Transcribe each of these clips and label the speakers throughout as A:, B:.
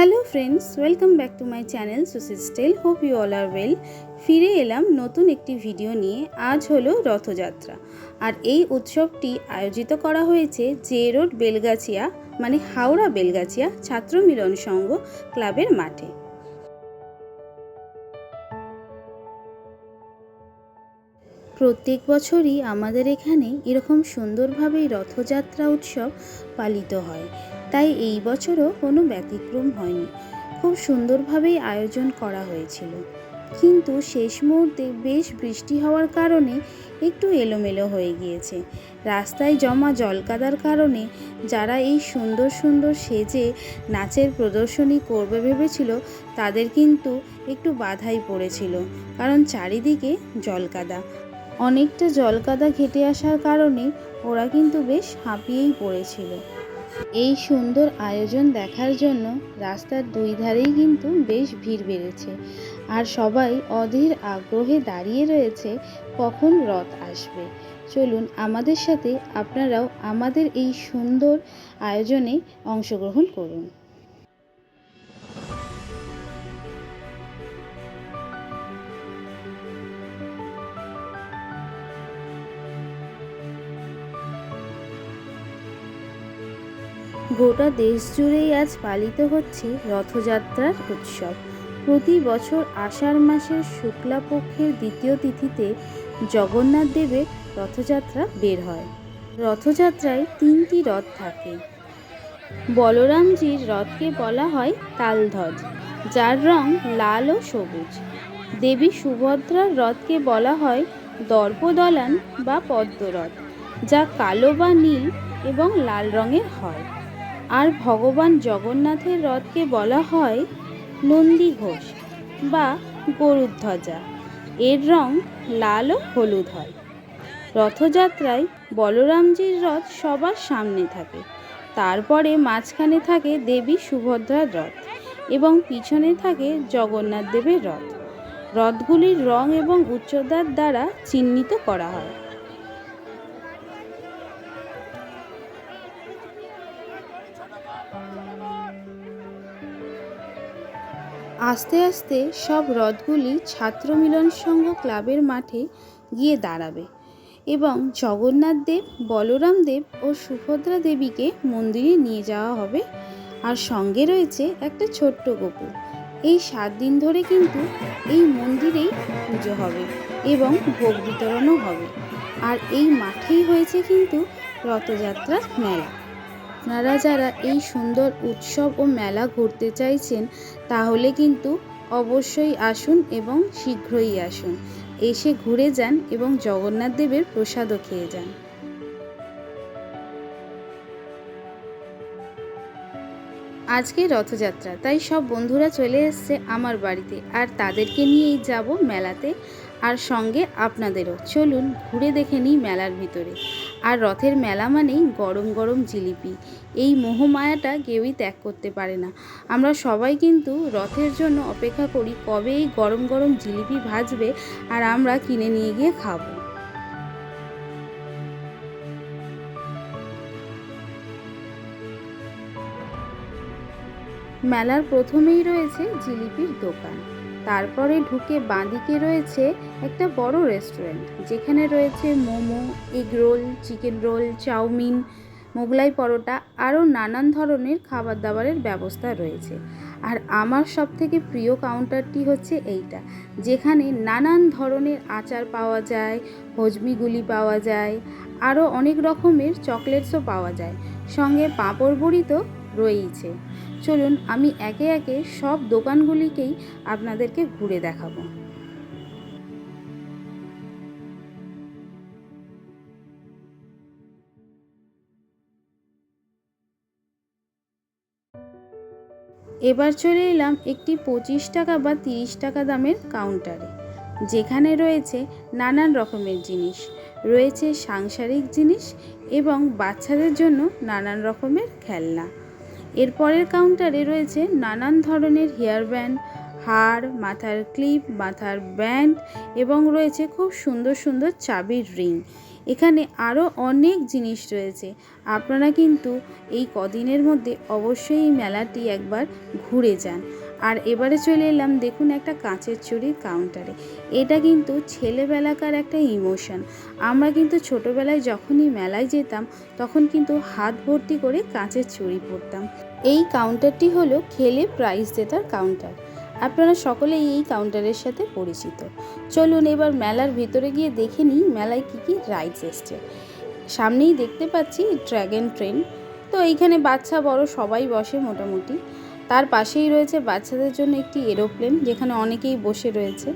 A: Hello friends, welcome back to my channel সুসিস স্টেল। Hope you all are well. ফিরে এলাম নতুন একটি ভিডিও নিয়ে। আজ হলো রথযাত্রা। আর এই উৎসবটি আয়োজিত করা হয়েছে জে রোড বেলগাছিয়া মানে হাওড়া বেলগাছিয়া ছাত্র মিলন সংঘ ক্লাবের মাঠে। প্রত্যেক বছরই আমাদের এখানে এরকম সুন্দরভাবেই রথযাত্রা উৎসব পালিত হয়। তাই এই বছরও কোনো ব্যতিক্রম হয়নি। খুব সুন্দরভাবেই আয়োজন করা হয়েছিল। কিন্তু শেষ মুহূর্তে বেশ বৃষ্টি হওয়ার কারণে একটু এলোমেলো হয়ে গিয়েছে। রাস্তায় জমা জলকাদার কারণে যারা এই সুন্দর সুন্দর সেজে নাচের প্রদর্শনী করবে ভেবেছিল, তাদের কিন্তু একটু বাধাই পড়েছিল। কারণ চারিদিকে জলকাদা। অনেকটা জলকাদা ঘেটে আসার কারণে ওরা কিন্তু বেশ হাঁপিয়েই পড়েছিল। এই সুন্দর আয়োজন দেখার জন্য রাস্তার দুই ধারেই কিন্তু বেশ ভিড় বেড়েছে। আর সবাই অধীর আগ্রহে দাঁড়িয়ে রয়েছে কখন রথ আসবে। চলুন, আমাদের সাথে আপনারাও আমাদের এই সুন্দর আয়োজনে অংশগ্রহণ করুন। গোটা দেশ জুড়েই আজ পালিত হচ্ছে রথযাত্রার উৎসব। প্রতি বছর আষাঢ় মাসের শুক্লাপক্ষের দ্বিতীয় তিথিতে জগন্নাথ দেবের রথযাত্রা বের হয়। রথযাত্রায় তিনটি রথ থাকে। বলরামজির রথকে বলা হয় তালধ্বজ, যার রং লাল ও সবুজ। দেবী সুভদ্রার রথকে বলা হয় দর্পদলান বা পদ্মরথ, যা কালো বা নীল এবং লাল রঙের হয়। আর ভগবান জগন্নাথের রথকে বলা হয় নন্দী ঘোষ বা গরুধ্বজা। এর রং লাল ও হলুদ হয়। রথযাত্রায় বলরামজির রথ সবার সামনে থাকে। তারপরে মাঝখানে থাকে দেবী সুভদ্রার রথ এবং পিছনে থাকে জগন্নাথ দেবের রথ। রথগুলির রং এবং উচ্চতার দ্বারা চিহ্নিত করা হয়। আস্তে আস্তে সব রথগুলি ছাত্র মিলন সংঘ ক্লাবের মাঠে গিয়ে দাঁড়াবে এবং জগন্নাথ দেব, বলরাম দেব ও সুভদ্রা দেবীকে মন্দিরে নিয়ে যাওয়া হবে। আর সঙ্গে রয়েছে একটা ছোট্ট গোপুর। এই সাত দিন ধরে কিন্তু এই মন্দিরেই পুজো হবে এবং ভোগ বিতরণও হবে। আর এই মাঠেই হয়েছে কিন্তু রথযাত্রার মেলা। আপনারা যারা এই সুন্দর উৎসব ও মেলা ঘুরতে চাইছেন, তাহলে কিন্তু অবশ্যই আসুন এবং শীঘ্রই আসুন। এসে ঘুরে যান এবং জগন্নাথ দেবের প্রসাদও খেয়ে যান। আজকে রথযাত্রা, তাই সব বন্ধুরা চলে এসছে আমার বাড়িতে। আর তাদেরকে নিয়েই যাব মেলাতে। আর সঙ্গে আপনাদেরও। চলুন ঘুরে দেখে নিই মেলার ভিতরে। আর রথের মেলা মানেই গরম গরম জিলিপি। এই মোহমায়াটা কেউই ত্যাগ করতে পারে না। আমরা সবাই কিন্তু রথের জন্য অপেক্ষা করি কবে এই গরম গরম জিলিপি ভাজবে আর আমরা কিনে নিয়ে গিয়ে খাব। মেলার প্রথমেই রয়েছে জিলিপির দোকান। তারপরে ঢুকে বাঁদিকে রয়েছে একটা বড় রেস্টুরেন্ট। যেখানে রয়েছে momo, egg roll, chicken roll, chowmein, Mughlai paratha আরও নানান ধরনের খাবার দাবারের ব্যবস্থা রয়েছে। আর আমার সব থেকে প্রিয় কাউন্টারটি হচ্ছে এইটা, যেখানে নানান ধরনের আচার পাওয়া যায়, হজমিগুলি পাওয়া যায়, আরও অনেক রকমের চকলেটসও পাওয়া যায়। সঙ্গে পাঁপড় বড়ি তো রয়েইছে। চলুন, আমি একে একে সব দোকানগুলিকেই আপনাদেরকে ঘুরে দেখাবো। এবার চলে এলাম একটি পঁচিশ টাকা বা তিরিশ টাকা দামের কাউন্টারে, যেখানে রয়েছে নানান রকমের জিনিস। রয়েছে সাংসারিক জিনিস এবং বাচ্চাদের জন্য নানান রকমের খেলনা। এরপরের কাউন্টারে রয়েছে নানান ধরনের হেয়ার ব্যান্ড হার, মাথার ক্লিপ মাথার ব্যান্ড এবং রয়েছে খুব সুন্দর সুন্দর চাবির রিং এখানে আরও অনেক জিনিস রয়েছে। আপনারা কিন্তু এই কদিনের মধ্যে অবশ্যই এই মেলাটি একবার ঘুরে যান। আর এবারে চলে এলাম দেখুন একটা কাঁচের চুড়ির কাউন্টারে এটা কিন্তু ছেলেবেলাকার একটা ইমোশন আমরা কিন্তু ছোটোবেলায় যখনই মেলায় যেতাম, তখন কিন্তু হাত ভর্তি করে কাঁচের চুড়ি পরতাম। এই কাউন্টারটি হলো খেলে প্রাইজ জেতার কাউন্টার আপনারা সকলেই এই কাউন্টারের সাথে পরিচিত। চলুন এবার মেলার ভিতরে গিয়ে দেখে নিই মেলায় কী কী রাইডস এসছে। সামনেই দেখতে পাচ্ছি ড্র্যাগন ট্রেন তো এইখানে বাচ্চা বড় সবাই বসে মোটামুটি। তার পাশেই রয়েছে বাচ্চাদের জন্য একটি এরোপ্লেন, যেখানে অনেকেই বসে রয়েছে।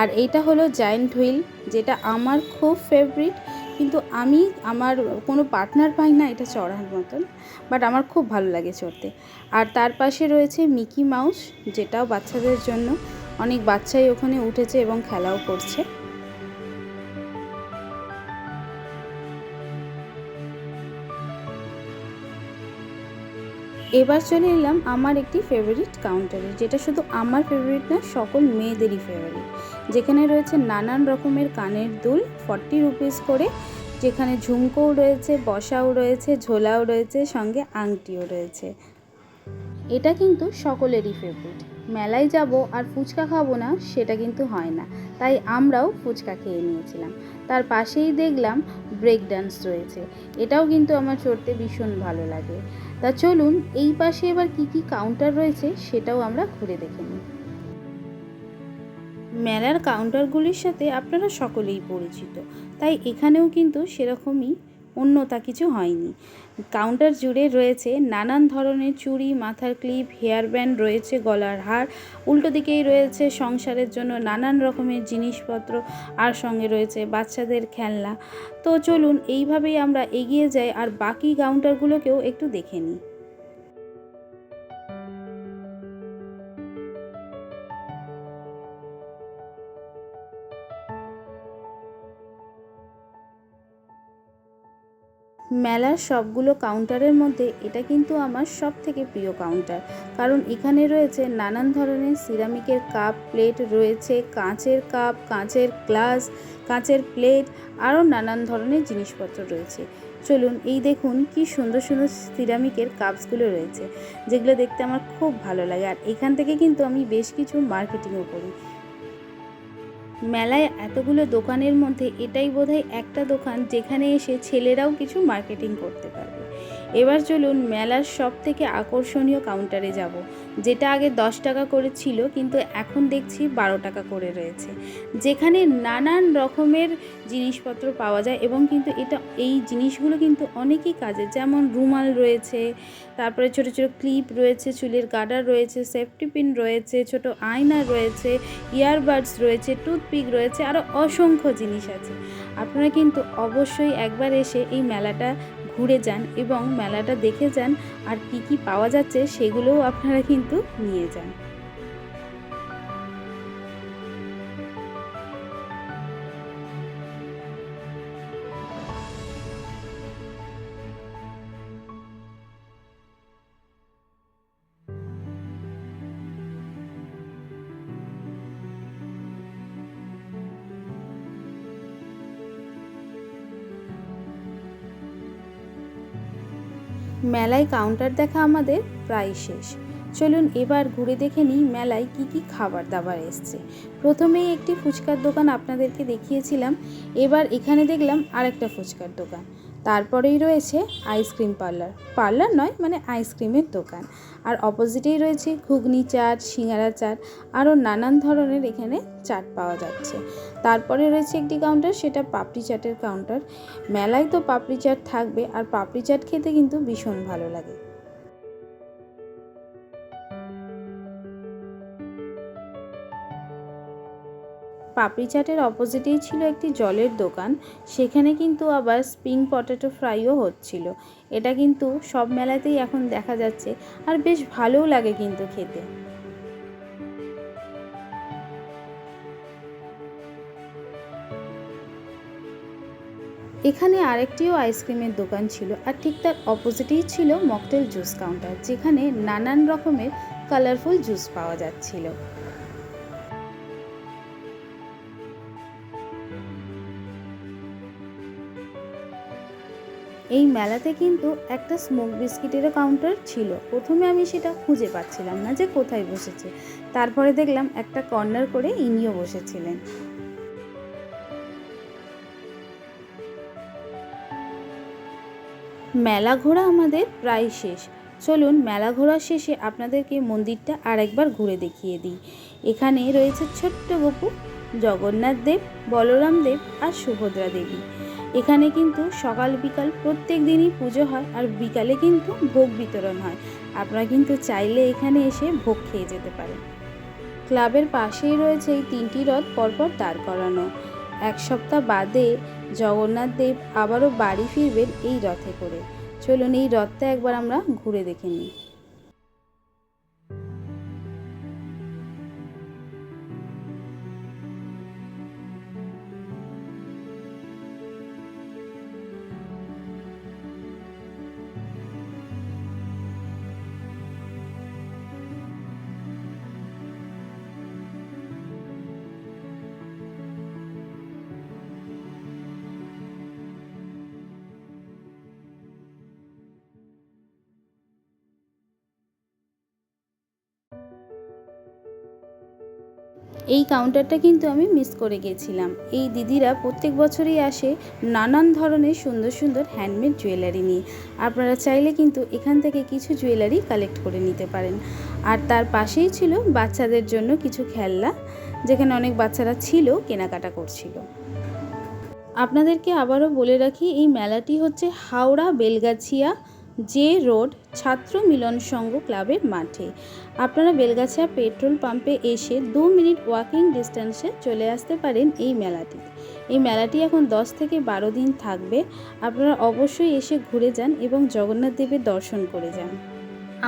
A: আর এইটা হলো জায়েন্ট হুইল যেটা আমার খুব ফেভারিট কিন্তু আমি আমার কোনো পার্টনার পাই না এটা চড়ার মতন বাট আমার খুব ভালো লাগে চড়তে। আর তার পাশে রয়েছে মিকি মাউস যেটাও বাচ্চাদের জন্য। অনেক বাচ্চাই ওখানে উঠেছে এবং খেলাও করছে। এবার চলে এলাম আমার একটি ফেভারিট কাউন্টারে যেটা শুধু আমার ফেভারিট না, সকল মেয়েদেরই ফেভারিট যেখানে রয়েছে নানান রকমের কানের দুল ফর্টি রুপিস করে, যেখানে ঝুমকোও রয়েছে, বসাও রয়েছে, ঝোলাও রয়েছে, সঙ্গে আংটিও রয়েছে। এটা কিন্তু সকলেরই ফেভারিট মেলায় যাব আর ফুচকা খাব না, সেটা কিন্তু হয় না। তাই আমরাও ফুচকা খেয়ে নিয়েছিলাম। তার পাশেই দেখলাম ব্রেক ডান্স রয়েছে। এটাও কিন্তু আমার চড়তে ভীষণ ভালো লাগে। তা চলুন, এই পাশে এবার কি কি কাউন্টার রয়েছে সেটাও আমরা ঘুরে দেখে নিই। মেলার কাউন্টারগুলির সাথে আপনারা সকলেই পরিচিত, তাই এখানেও কিন্তু সেরকমই অন্যতা কিছু হয়নি। কাউন্টার জুড়ে রয়েছে নানান ধরনের চুড়ি, মাথার ক্লিপ, হেয়ার ব্যান্ড রয়েছে গলার হার, উল্টো দিকেই রয়েছে সংসারের জন্য নানান রকমের জিনিসপত্র আর সঙ্গে রয়েছে বাচ্চাদের খেলনা। তো চলুন, এইভাবেই আমরা এগিয়ে যাই আর বাকি কাউন্টারগুলোকেও একটু দেখে নিই। মেলার সবগুলো কাউন্টারের মধ্যে এটা কিন্তু আমার সব থেকে প্রিয় কাউন্টার। কারণ এখানে রয়েছে নানান ধরনের সিরামিকের কাপ, প্লেট রয়েছে, কাঁচের কাপ, কাঁচের গ্লাস, কাঁচের প্লেট, আরও নানান ধরনের জিনিসপত্র রয়েছে। চলুন, এই দেখুন কি সুন্দর সুন্দর সিরামিকের কাপসগুলো রয়েছে, যেগুলো দেখতে আমার খুব ভালো লাগে। আর এখান থেকে কিন্তু আমি বেশ কিছু মার্কেটিংও করি। মেলায় এতগুলো দোকানের মধ্যে এটাই বোধহয় একটা দোকান যেখানে এসে ছেলেরাও কিছু মার্কেটিং করতে পারবে। এবার চলুন মেলার সব থেকে আকর্ষণীয় কাউন্টারে যাব। যেটা আগে দশ টাকা করে ছিল, কিন্তু এখন দেখছি বারো টাকা করে রয়েছে। যেখানে নানান রকমের জিনিসপত্র পাওয়া যায় এবং কিন্তু এটা, এই জিনিসগুলো কিন্তু অনেকই কাজে, যেমন রুমাল রয়েছে, তারপরে ছোট ছোট ক্লিপ রয়েছে, চুলের গার্ডার রয়েছে সেফটি পিন রয়েছে, ছোট আয়না রয়েছে ইয়ারবাডস রয়েছে টুথপিক রয়েছে আরও অসংখ্য জিনিস আছে। আপনারা কিন্তু অবশ্যই একবার এসে এই মেলাটা ঘুরে যান এবং মেলাটা দেখে যান আর কি কি পাওয়া যাচ্ছে সেগুলোও আপনারা কিন্তু নিয়ে যান। মেলায় কাউন্টার দেখা আমাদের প্রায় শেষ। চলুন এবার ঘুরে দেখে নিই মেলায় কি কি খাবার দাবার এসছে। প্রথমেই একটি ফুচকার দোকান আপনাদেরকে দেখিয়েছিলাম, এবার এখানে দেখলাম আরেকটা ফুচকার দোকান। তারপরেই রয়েছে আইসক্রিম পার্লার পার্লার নয় মানে আইসক্রিমের দোকান। আর অপোজিটেই রয়েছে ঘুগনি চাট, সিঙ্গারা চাট, আরও নানান ধরনের এখানে চাট পাওয়া যাচ্ছে। তারপরে রয়েছে একটি কাউন্টার সেটা পাপড়ি চাটের কাউন্টার মেলায় তো পাপড়ি চাট থাকবে, আর পাপড়ি চাট খেতে কিন্তু ভীষণ ভালো লাগে। পাপড়ি চাটের অপোজিটেই ছিল একটি জলের দোকান। সেখানে কিন্তু আবার স্প্রিং পটেটো ফ্রাইও হচ্ছিল। এটা কিন্তু সব মেলাতেই এখন দেখা যাচ্ছে আর বেশ ভালোও লাগে কিন্তু খেতে। এখানে আরেকটিও আইসক্রিমের দোকান ছিল আর ঠিক তার অপোজিটেই ছিল মকটেল জুস কাউন্টার, যেখানে নানান রকমের কালারফুল জুস পাওয়া যাচ্ছিল। এই মেলাতে কিন্তু একটা স্মোক বিস্কিটেরও কাউন্টার ছিল। প্রথমে আমি সেটা খুঁজে পাচ্ছিলাম না যে কোথায় বসেছে। তারপরে দেখলাম একটা কর্নার করে ইনিও বসেছিলেন। মেলা ঘোরা আমাদের প্রায় শেষ। চলুন মেলা ঘোরার শেষে আপনাদেরকে মন্দিরটা আরেকবার ঘুরে দেখিয়ে দিই। এখানে রয়েছে ছোট্ট গপু, জগন্নাথ দেব, বলরাম দেব আর সুভদ্রা দেবী। এখানে কিন্তু সকাল, বিকাল প্রত্যেক দিনই পুজো হয় আর বিকালে কিন্তু ভোগ বিতরণ হয়। আপনারা কিন্তু চাইলে এখানে এসে ভোগ খেয়ে যেতে পারেন। ক্লাবের পাশেই রয়েছে এই তিনটি রথ পরপর দাঁড় করানো। এক সপ্তাহ বাদে জগন্নাথ দেব আবারও বাড়ি ফিরবেন এই রথে করে। চলুন এই রথটা একবার আমরা ঘুরে দেখে নিই। এই কাউন্টারটা কিন্তু আমি মিস করে গেছিলাম। এই দিদিরা প্রত্যেক বছরই আসে নানান ধরনের সুন্দর সুন্দর হ্যান্ডমেড জুয়েলারি নিয়ে। আপনারা চাইলে কিন্তু এখান থেকে কিছু জুয়েলারি কালেক্ট করে নিতে পারেন। আর তার পাশেই ছিল বাচ্চাদের জন্য কিছু খেলনা, যেখানে অনেক বাচ্চারা ছিল, কেনাকাটা করছিল। আপনাদেরকে আবারও বলে রাখি, এই মেলাটি হচ্ছে হাওড়া বেলগাছিয়া জে রোড ছাত্র মিলন সংঘ ক্লাবের মাঠে। আপনারা বেলগাছা পেট্রোল পাম্পে এসে দু মিনিট ওয়াকিং ডিস্টেন্সে চলে আসতে পারেন এই মেলাটি। এই মেলাটি এখন দশ থেকে বারো দিন থাকবে। আপনারা অবশ্যই এসে ঘুরে যান এবং জগন্নাথ দেবের দর্শন করে যান।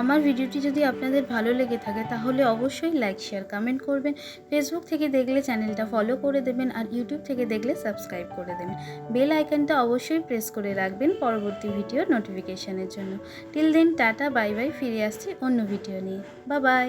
A: আমার ভিডিওটি যদি আপনাদের ভালো লেগে থাকে, তাহলে অবশ্যই লাইক শেয়ার কমেন্ট করবেন। ফেসবুক থেকে দেখলে চ্যানেলটা ফলো করে দেবেন আর ইউটিউব থেকে দেখলে সাবস্ক্রাইব করে দেবেন। বেল আইকনটা অবশ্যই প্রেস করে রাখবেন পরবর্তী ভিডিওর নোটিফিকেশানের জন্য। Till then tata bye bye ফিরে আসছি অন্য ভিডিও নিয়ে। বা বাই